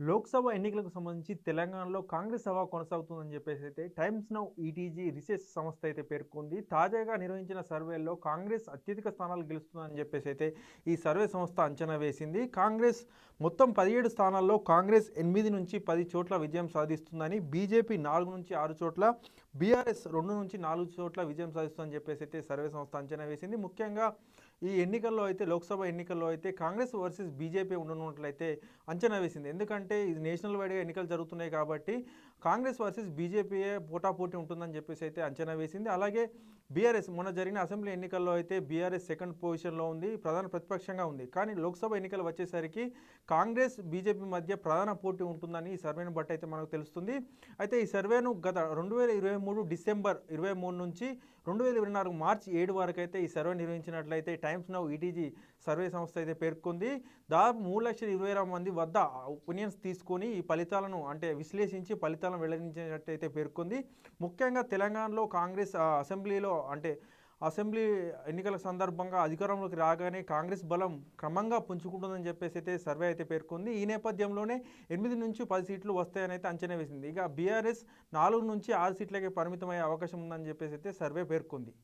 లోక్సభ ఎన్నికలకు సంబంధించి తెలంగాణలో కాంగ్రెస్ సభ కొనసాగుతుందని చెప్పేసి అయితే టైమ్స్ నౌ ఈటీజీ రీసెర్చ్ సంస్థ అయితే పేర్కొంది. తాజాగా నిర్వహించిన సర్వేలో కాంగ్రెస్ అత్యధిక స్థానాలు గెలుస్తుందని చెప్పేసి అయితే ఈ సర్వే సంస్థ అంచనా వేసింది. కాంగ్రెస్ మొత్తం పదిహేడు స్థానాల్లో కాంగ్రెస్ ఎనిమిది నుంచి పది చోట్ల విజయం సాధిస్తుందని బీజేపీ నాలుగు నుంచి ఆరు చోట్ల బీఆర్ఎస్ రెండు నుంచి నాలుగు చోట్ల విజయం సాధిస్తుందని చెప్పేసి అయితే సర్వే సంస్థ అంచనా వేసింది. ముఖ్యంగా ఈ ఎన్నికల్లో అయితే లోక్సభ ఎన్నికల్లో అయితే కాంగ్రెస్ వర్సెస్ బీజేపీ ఉండనున్నట్లయితే అంచనా వేసింది. ఎందుకంటే ఇది నేషనల్ వైడ్గా ఎన్నికలు జరుగుతున్నాయి కాబట్టి కాంగ్రెస్ వర్సెస్ బీజేపీయే పోటాపోటీ ఉంటుందని చెప్పేసి అయితే అంచనా వేసింది. అలాగే బీఆర్ఎస్ మొన్న జరిగిన అసెంబ్లీ ఎన్నికల్లో అయితే బీఆర్ఎస్ సెకండ్ పొజిషన్లో ఉంది ప్రధాన ప్రతిపక్షంగా ఉంది. కానీ లోక్సభ ఎన్నికలు వచ్చేసరికి కాంగ్రెస్ బీజేపీ మధ్య ప్రధాన పోటీ ఉంటుందని ఈ సర్వేను బట్టి అయితే మనకు తెలుస్తుంది. అయితే ఈ సర్వేను గత రెండు వేల ఇరవై మూడు డిసెంబర్ ఇరవై మూడు నుంచి రెండు వేల ఇరవై నాలుగు మార్చి ఏడు వరకు అయితే ఈ సర్వే నిర్వహించినట్లయితే టైమ్స్ నౌ ఈటీజీ సర్వే సంస్థ అయితే పేర్కొంది. దాదాపు మూడు లక్షల ఇరవై మంది వద్ద ఒపీనియన్స్ తీసుకొని ఈ ఫలితాలను అంటే విశ్లేషించి ఫలితాలను వెల్లడించినట్టయితే పేర్కొంది. ముఖ్యంగా తెలంగాణలో కాంగ్రెస్ అసెంబ్లీలో అంటే అసెంబ్లీ ఎన్నికల సందర్భంగా అధికారంలోకి రాగానే కాంగ్రెస్ బలం క్రమంగా పుంజుకుంటుందని చెప్పేసి అయితే సర్వే అయితే పేర్కొంది. ఈ నేపథ్యంలోనే ఎనిమిది నుంచి పది సీట్లు వస్తాయని అయితే అంచనా వేసింది. ఇక బీఆర్ఎస్ నాలుగు నుంచి ఆరు సీట్లకే పరిమితమయ్యే అవకాశం ఉందని చెప్పేసి అయితే సర్వే పేర్కొంది.